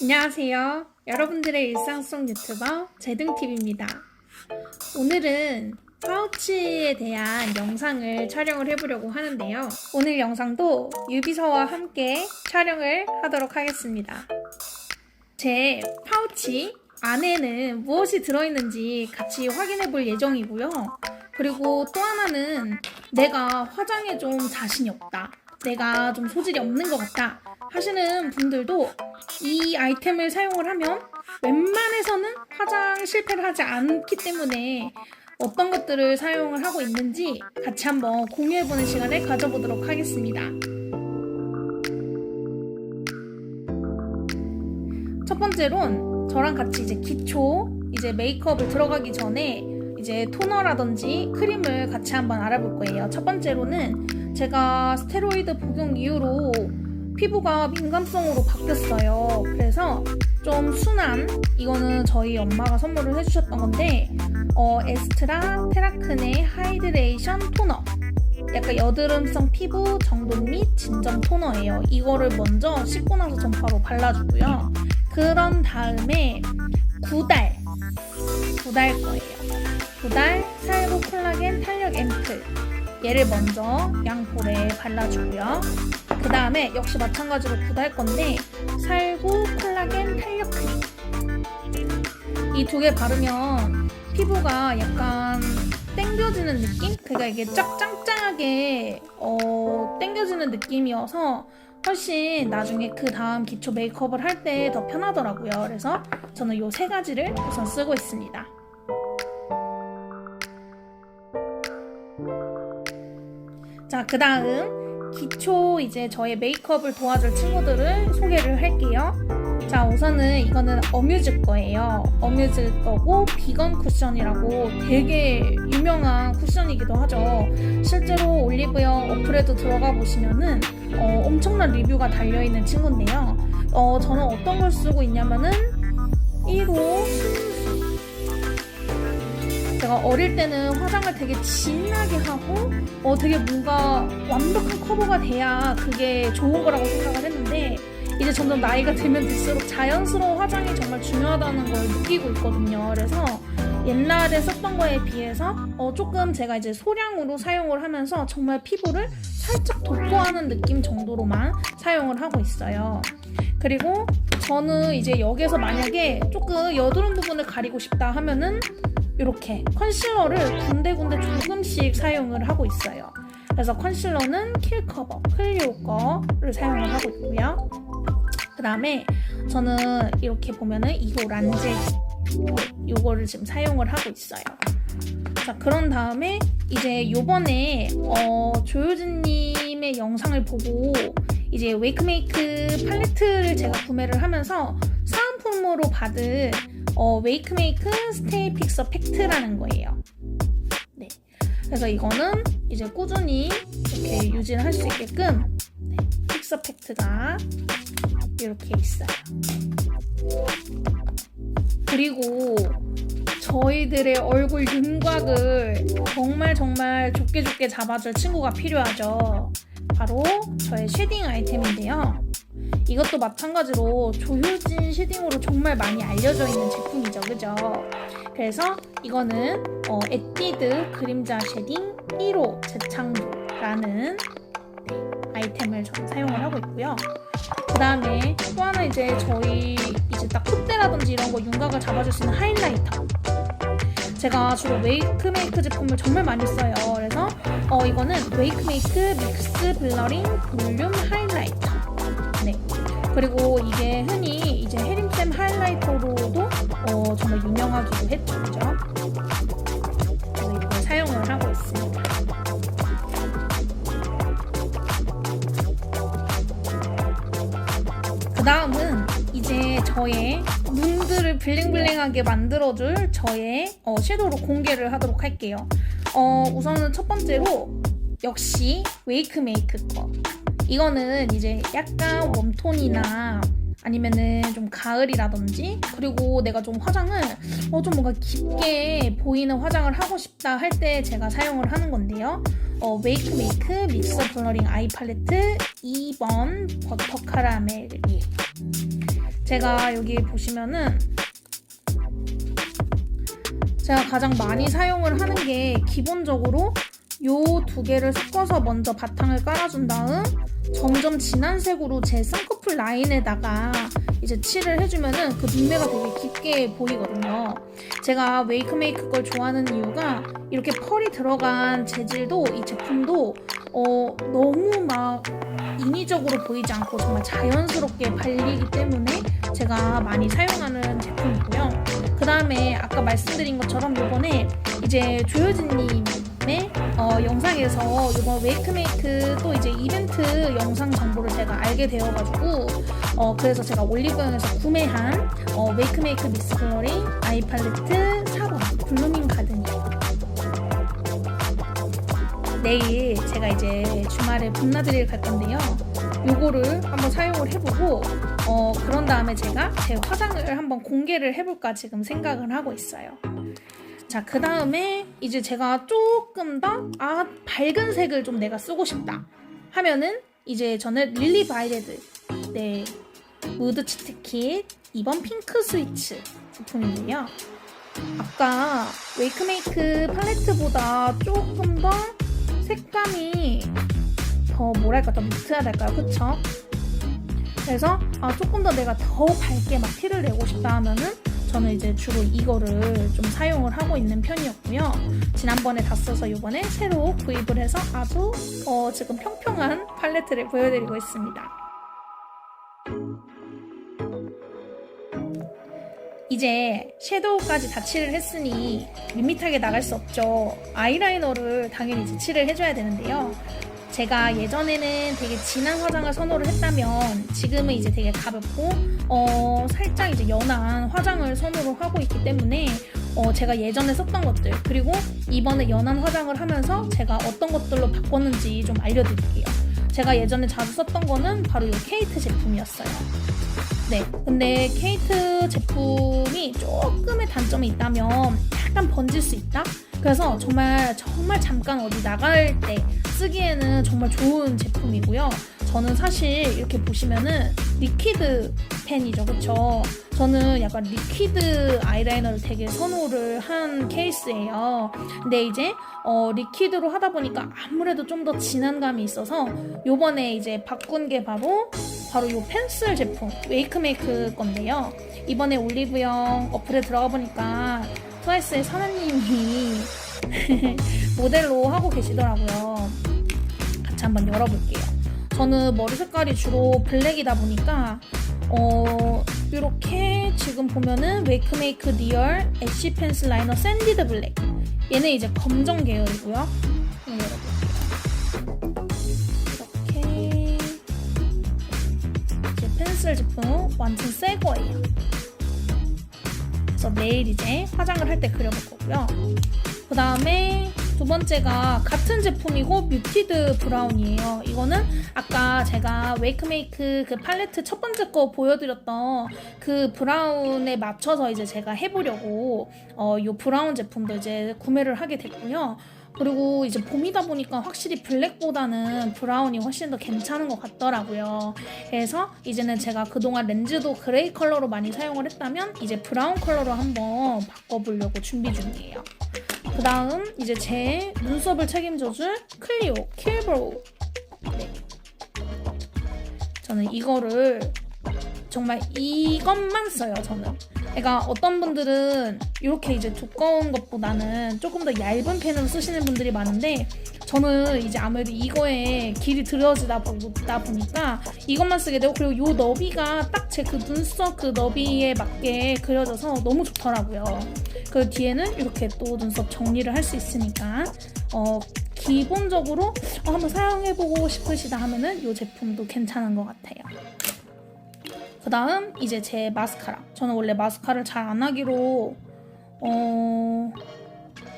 안녕하세요. 여러분들의 일상 속 유튜버 제등TV입니다. 오늘은 파우치에 대한 영상을 촬영을 해보려고 하는데요. 오늘 영상도 유비서와 함께 촬영을 하도록 하겠습니다. 제 파우치 안에는 무엇이 들어있는지 같이 확인해 볼 예정이고요. 그리고 또 하나는 내가 화장에 좀 자신이 없다. 내가 좀 소질이 없는 것 같다. 하시는 분들도 이 아이템을 사용을 하면 웬만해서는 화장 실패를 하지 않기 때문에 어떤 것들을 사용을 하고 있는지 같이 한번 공유해보는 시간을 가져보도록 하겠습니다. 첫 번째론 저랑 같이 이제 기초 이제 메이크업을 들어가기 전에 이제 토너라든지 크림을 같이 한번 알아볼 거예요. 첫 번째로는 제가 스테로이드 복용 이후로 피부가 민감성으로 바뀌었어요. 그래서 좀 순한 이거는 저희 엄마가 선물을 해주셨던 건데 어, 에스트라 테라크네 하이드레이션 토너 약간 여드름성 피부 정돈 및 진정 토너예요. 이거를 먼저 씻고 나서 전 바로 발라주고요. 그런 다음에 구달 구달 거예요. 구달 살 구 콜라겐 탄력 앰플 얘를 먼저 양볼에 발라주고요. 그 다음에 역시 마찬가지로 구달 건데 살구 콜라겐 탄력 크림 이 두 개 바르면 피부가 약간 땡겨지는 느낌? 그러니까 이게 쫙 짱짱하게 어, 땡겨지는 느낌이어서 훨씬 나중에 그 다음 기초 메이크업을 할 때 더 편하더라고요. 그래서 저는 이 세 가지를 우선 쓰고 있습니다. 자, 그 다음 기초 이제 저의 메이크업을 도와줄 친구들을 소개를 할게요. 자, 우선은 이거는 어뮤즈 거예요. 어뮤즈 거고 비건 쿠션이라고 되게 유명한 쿠션이기도 하죠. 실제로 올리브영 어플에도 들어가 보시면은 어, 엄청난 리뷰가 달려 있는 친구인데요. 어, 저는 어떤 걸 쓰고 있냐면은 1호 제가 어릴 때는 화장을 되게 진하게 하고 어 되게 뭔가 완벽한 커버가 돼야 그게 좋은 거라고 생각을 했는데 이제 점점 나이가 들면 들수록 자연스러운 화장이 정말 중요하다는 걸 느끼고 있거든요. 그래서 옛날에 썼던 거에 비해서 어 조금 제가 이제 소량으로 사용을 하면서 정말 피부를 살짝 도포하는 느낌 정도로만 사용을 하고 있어요. 그리고 저는 이제 여기서 만약에 조금 여드름 부분을 가리고 싶다 하면은 이렇게 컨실러를 군데군데 조금씩 사용을 하고 있어요. 그래서 컨실러는 킬커버, 클리오 거를 사용을 하고 있고요. 그 다음에 저는 이렇게 보면은 이거 란제 이거를 지금 사용을 하고 있어요. 자 그런 다음에 이제 요번에 어, 조효진님의 영상을 보고 이제 웨이크메이크 팔레트를 제가 구매를 하면서 사은품으로 받은 어, 웨이크메이크 스테이 픽서 팩트라는 거예요. 네. 그래서 이거는 이제 꾸준히 이렇게 유지를 할 수 있게끔 네, 픽서 팩트가 이렇게 있어요. 그리고 저희들의 얼굴 윤곽을 정말 정말 좋게 좋게 잡아줄 친구가 필요하죠. 바로 저의 쉐딩 아이템인데요. 이것도 마찬가지로 조효진 쉐딩으로 정말 많이 알려져 있는 제품이죠. 그죠? 그래서 이거는 어, 에뛰드 그림자 쉐딩 1호 재창조라는 네, 아이템을 저는 사용을 하고 있고요. 그 다음에 또 하나 이제 저희 이제 딱 콧대라든지 이런 거 윤곽을 잡아줄 수 있는 하이라이터. 제가 주로 웨이크메이크 제품을 정말 많이 써요. 그래서 어, 이거는 웨이크메이크 믹스 블러링 볼륨 하이라이터. 네. 그리고 이게 흔히 이제 해림쌤 하이라이터로도 어, 정말 유명하기도 했죠. 그래서 이걸 사용을 하고 있습니다. 그 다음은 이제 저의 눈들을 블링블링하게 만들어줄 저의 어, 섀도우로 공개를 하도록 할게요. 어, 우선은 첫 번째로 역시 웨이크메이크 거. 이거는 이제 약간 웜톤이나 아니면은 좀 가을이라든지 그리고 내가 좀 화장을 어 좀 뭔가 깊게 보이는 화장을 하고 싶다 할 때 제가 사용을 하는 건데요. 어, 웨이크 메이크 믹서 블러링 아이 팔레트 2번 버터 카라멜 제가 여기 보시면은 제가 가장 많이 사용을 하는 게 기본적으로 요 두 개를 섞어서 먼저 바탕을 깔아준 다음 점점 진한 색으로 제 쌍꺼풀 라인에다가 이제 칠을 해주면은 그 눈매가 되게 깊게 보이거든요. 제가 웨이크메이크 걸 좋아하는 이유가 이렇게 펄이 들어간 재질도 이 제품도 어, 너무 막 인위적으로 보이지 않고 정말 자연스럽게 발리기 때문에 제가 많이 사용하는 제품이고요. 그 다음에 아까 말씀드린 것처럼 요번에 이제 조효진님 의 어, 영상에서 이번 웨이크메이크 또 이제 이벤트 영상 정보를 제가 알게 되어가지고 어, 그래서 제가 올리브영에서 구매한 어, 웨이크메이크 미스 컬러링 아이 팔레트 4번 블루밍 가든이에요. 내일 제가 이제 주말에 봄나들이를 갈 건데요. 요거를 한번 사용을 해보고 어 그런 다음에 제가 제 화장을 한번 공개를 해볼까 지금 생각을 하고 있어요. 자, 그 다음에 이제 제가 조금 더 아, 밝은 색을 좀 내가 쓰고 싶다 하면은 이제 저는 릴리 바이레드 네 무드 치트킷 2번 핑크 스위치 제품인데요. 아까 웨이크메이크 팔레트보다 조금 더 색감이 더 뭐랄까 더 뮤트하달까요 그쵸? 그래서 아, 조금 더 내가 더 밝게 막 티를 내고 싶다 하면은 저는 이제 주로 이거를 좀 사용을 하고 있는 편이었고요. 지난번에 다 써서 이번에 새로 구입을 해서 아주 어, 지금 평평한 팔레트를 보여드리고 있습니다. 이제 섀도우까지 다 칠을 했으니 밋밋하게 나갈 수 없죠. 아이라이너를 당연히 이제 칠을 해줘야 되는데요. 제가 예전에는 되게 진한 화장을 선호를 했다면 지금은 이제 되게 가볍고 어 살짝 이제 연한 화장을 선호를 하고 있기 때문에 어 제가 예전에 썼던 것들 그리고 이번에 연한 화장을 하면서 제가 어떤 것들로 바꿨는지 좀 알려드릴게요. 제가 예전에 자주 썼던 거는 바로 이 케이트 제품이었어요. 네, 근데 케이트 제품이 조금의 단점이 있다면 약간 번질 수 있다. 그래서 정말 정말 잠깐 어디 나갈 때 쓰기에는 정말 좋은 제품이고요. 저는 사실 이렇게 보시면은 리퀴드 펜이죠, 그쵸? 저는 약간 리퀴드 아이라이너를 되게 선호를 한 케이스예요. 근데 이제 어, 리퀴드로 하다 보니까 아무래도 좀 더 진한 감이 있어서 요번에 이제 바꾼 게 바로 바로 요 펜슬 제품 웨이크메이크 건데요. 이번에 올리브영 어플에 들어가 보니까 트와이스의 사나님이 모델로 하고 계시더라고요. 같이 한번 열어볼게요. 저는 머리 색깔이 주로 블랙이다 보니까 어 이렇게 지금 보면은 웨이크메이크 리얼 애쉬 펜슬 라이너 샌디드 블랙 얘는 이제 검정 계열이고요. 열어볼게요. 이렇게 이제 펜슬 제품 완전 새 거예요. 그래서 내일 이제 화장을 할 때 그려볼 거고요. 그 다음에 두 번째가 같은 제품이고 뮤티드 브라운이에요. 이거는 아까 제가 웨이크메이크 그 팔레트 첫 번째 거 보여드렸던 그 브라운에 맞춰서 이제 제가 해보려고 어, 이 브라운 제품도 이제 구매를 하게 됐고요. 그리고 이제 봄이다 보니까 확실히 블랙보다는 브라운이 훨씬 더 괜찮은 것 같더라고요. 그래서 이제는 제가 그동안 렌즈도 그레이 컬러로 많이 사용을 했다면 이제 브라운 컬러로 한번 바꿔보려고 준비 중이에요. 그 다음 이제 제 눈썹을 책임져줄 클리오 킬브로우 네. 저는 이거를 정말 이것만 써요 저는 그러니까 어떤 분들은 이렇게 이제 두꺼운 것보다는 조금 더 얇은 펜으로 쓰시는 분들이 많은데 저는 이제 아무래도 이거에 길이 들어지다 보니까 이것만 쓰게 되고 그리고 이 너비가 딱 제 그 눈썹 그 너비에 맞게 그려져서 너무 좋더라고요. 그 뒤에는 이렇게 또 눈썹 정리를 할 수 있으니까 어 기본적으로 어, 한번 사용해보고 싶으시다 하면은 이 제품도 괜찮은 것 같아요. 그 다음 이제 제 마스카라. 저는 원래 마스카라를 잘 안 하기로 어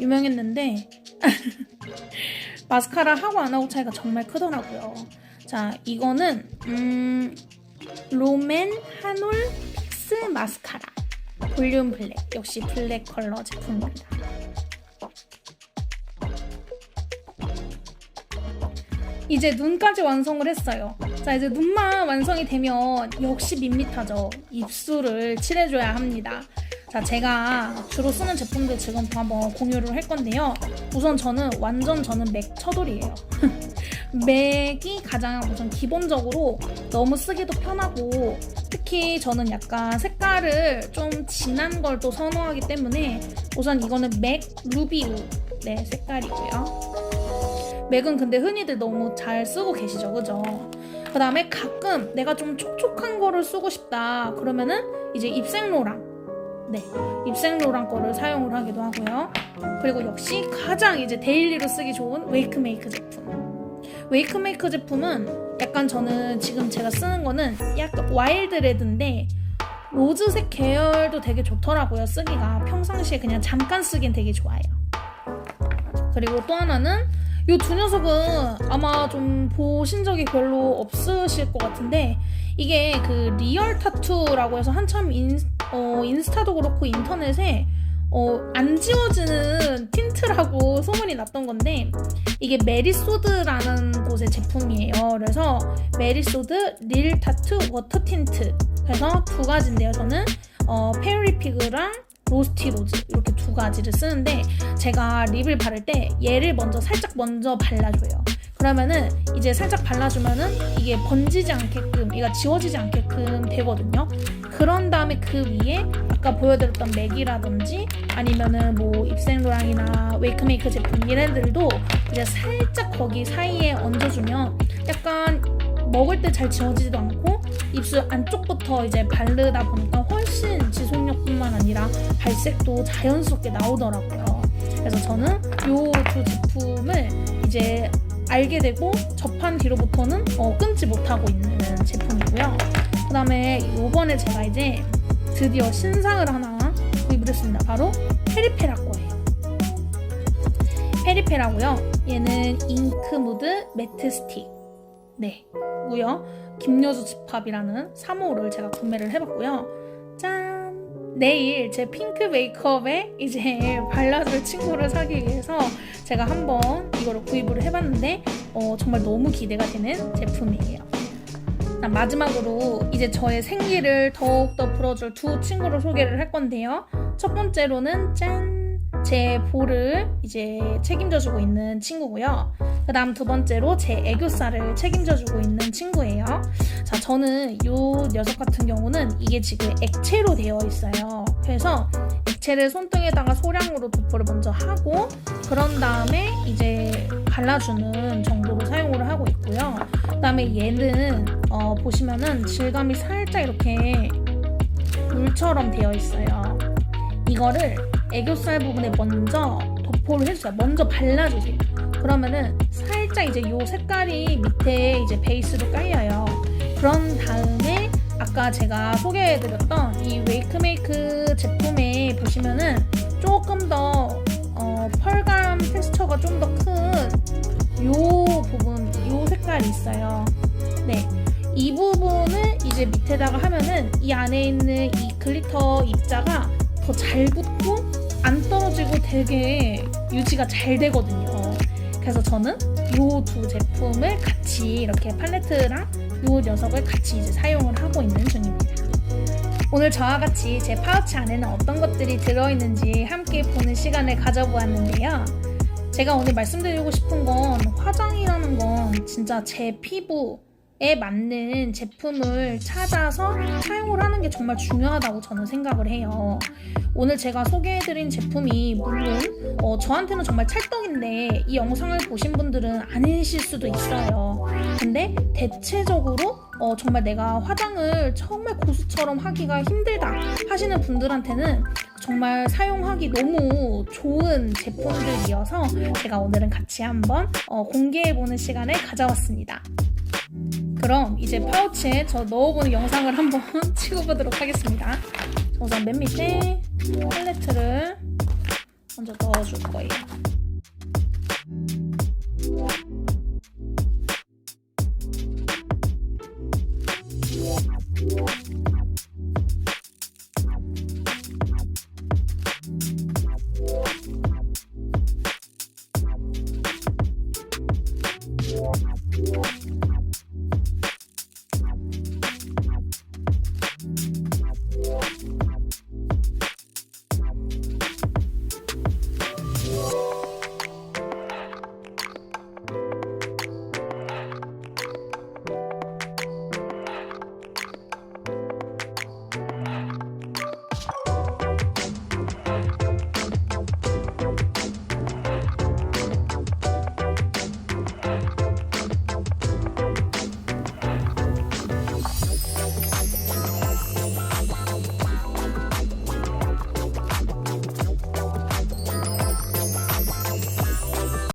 유명했는데 마스카라 하고 안 하고 차이가 정말 크더라고요. 자 이거는 음 롬앤 한올 픽스 마스카라 볼륨 블랙 역시 블랙 컬러 제품입니다. 이제 눈까지 완성을 했어요. 자 이제 눈만 완성이 되면 역시 밋밋하죠. 입술을 칠해줘야 합니다. 자 제가 주로 쓰는 제품들 지금부터 한번 공유를 할 건데요. 우선 저는 완전 저는 맥 처돌이에요. 맥이 가장 우선 기본적으로 너무 쓰기도 편하고 특히 저는 약간 색깔을 좀 진한 걸 또 선호하기 때문에 우선 이거는 맥 루비우 네 색깔이고요. 맥은 근데 흔히들 너무 잘 쓰고 계시죠, 그죠? 그 다음에 가끔 내가 좀 촉촉한 거를 쓰고 싶다 그러면은 이제 입생로랑 네 입생로랑 거를 사용을 하기도 하고요. 그리고 역시 가장 이제 데일리로 쓰기 좋은 웨이크메이크 제품. 웨이크메이크 제품은 약간 저는 지금 제가 쓰는 거는 약간 와일드 레드인데 로즈색 계열도 되게 좋더라고요 쓰기가. 평상시에 그냥 잠깐 쓰긴 되게 좋아요. 그리고 또 하나는 이 두 녀석은 아마 좀 보신 적이 별로 없으실 것 같은데 이게 그 리얼 타투라고 해서 한참 인, 어, 인스타도 그렇고 인터넷에 어, 안 지워지는 틴트라고 소문이 났던 건데 이게 메리소드라는 곳의 제품이에요. 그래서 메리소드 릴 타투 워터 틴트 그래서 두 가지인데요. 저는 어, 페리피그랑 로스티 로즈 이렇게 두 가지를 쓰는데 제가 립을 바를 때 얘를 먼저 살짝 먼저 발라줘요. 그러면은 이제 살짝 발라주면은 이게 번지지 않게끔 얘가 지워지지 않게끔 되거든요. 그런 다음에 그 위에 아까 보여드렸던 맥이라든지 아니면은 뭐 입생로랑이나 웨이크메이크 제품 얘네들도 이제 살짝 거기 사이에 얹어주면 약간 먹을 때 잘 지워지지도 않고 입술 안쪽부터 이제 바르다 보니까 훨씬 지속력뿐만 아니라 발색도 자연스럽게 나오더라고요. 그래서 저는 이 두 제품을 이제 알게 되고 접한 뒤로부터는 어, 끊지 못하고 있는 제품이고요. 그 다음에 이번에 제가 이제 드디어 신상을 하나 구입을 했습니다. 바로 페리페라 거예요. 페리페라고요. 얘는 잉크 무드 매트 스틱. 네. 고요. 김여주 집합이라는 3호를 제가 구매를 해봤고요. 짠! 내일 제 핑크 메이크업에 이제 발라줄 친구를 사기 위해서 제가 한번 이거를 구입을 해봤는데 어, 정말 너무 기대가 되는 제품이에요. 마지막으로 이제 저의 생기를 더욱더 불어줄 두 친구를 소개를 할 건데요. 첫 번째로는 짠! 제 볼을 이제 책임져주고 있는 친구고요. 그 다음 두 번째로 제 애교살을 책임져주고 있는 친구예요. 자, 저는 이 녀석 같은 경우는 이게 지금 액체로 되어 있어요. 그래서 액체를 손등에다가 소량으로 도포를 먼저 하고 그런 다음에 이제 발라주는 정도로 사용을 하고 있고요. 그 다음에 얘는 어, 보시면은 질감이 살짝 이렇게 물처럼 되어 있어요. 이거를 애교살 부분에 먼저 도포를 해주세요. 먼저 발라주세요. 그러면은 살짝 이제 요 색깔이 밑에 이제 베이스로 깔려요. 그런 다음에 아까 제가 소개해드렸던 이 웨이크메이크 제품에 보시면은 조금 더 어, 펄감 텍스처가 좀 더 큰 요 부분, 요 색깔이 있어요. 네. 이 부분을 이제 밑에다가 하면은 이 안에 있는 이 글리터 입자가 더 잘 붙고 안 떨어지고 되게 유지가 잘 되거든요. 그래서 저는 이두 제품을 같이 이렇게 팔레트랑 이 녀석을 같이 이제 사용을 하고 있는 중입니다. 오늘 저와 같이 제 파우치 안에는 어떤 것들이 들어있는지 함께 보는 시간을 가져보았는데요. 제가 오늘 말씀드리고 싶은 건 화장이라는 건 진짜 제 피부 에 맞는 제품을 찾아서 사용을 하는 게 정말 중요하다고 저는 생각을 해요. 오늘 제가 소개해드린 제품이 물론 어, 저한테는 정말 찰떡인데 이 영상을 보신 분들은 아니실 수도 있어요. 근데 대체적으로 어, 정말 내가 화장을 정말 고수처럼 하기가 힘들다 하시는 분들한테는 정말 사용하기 너무 좋은 제품들이어서 제가 오늘은 같이 한번 어, 공개해보는 시간을 가져왔습니다. 그럼 이제 파우치에 저 넣어보는 영상을 한번 찍어보도록 하겠습니다. 우선 맨 밑에 팔레트를 먼저 넣어줄 거예요.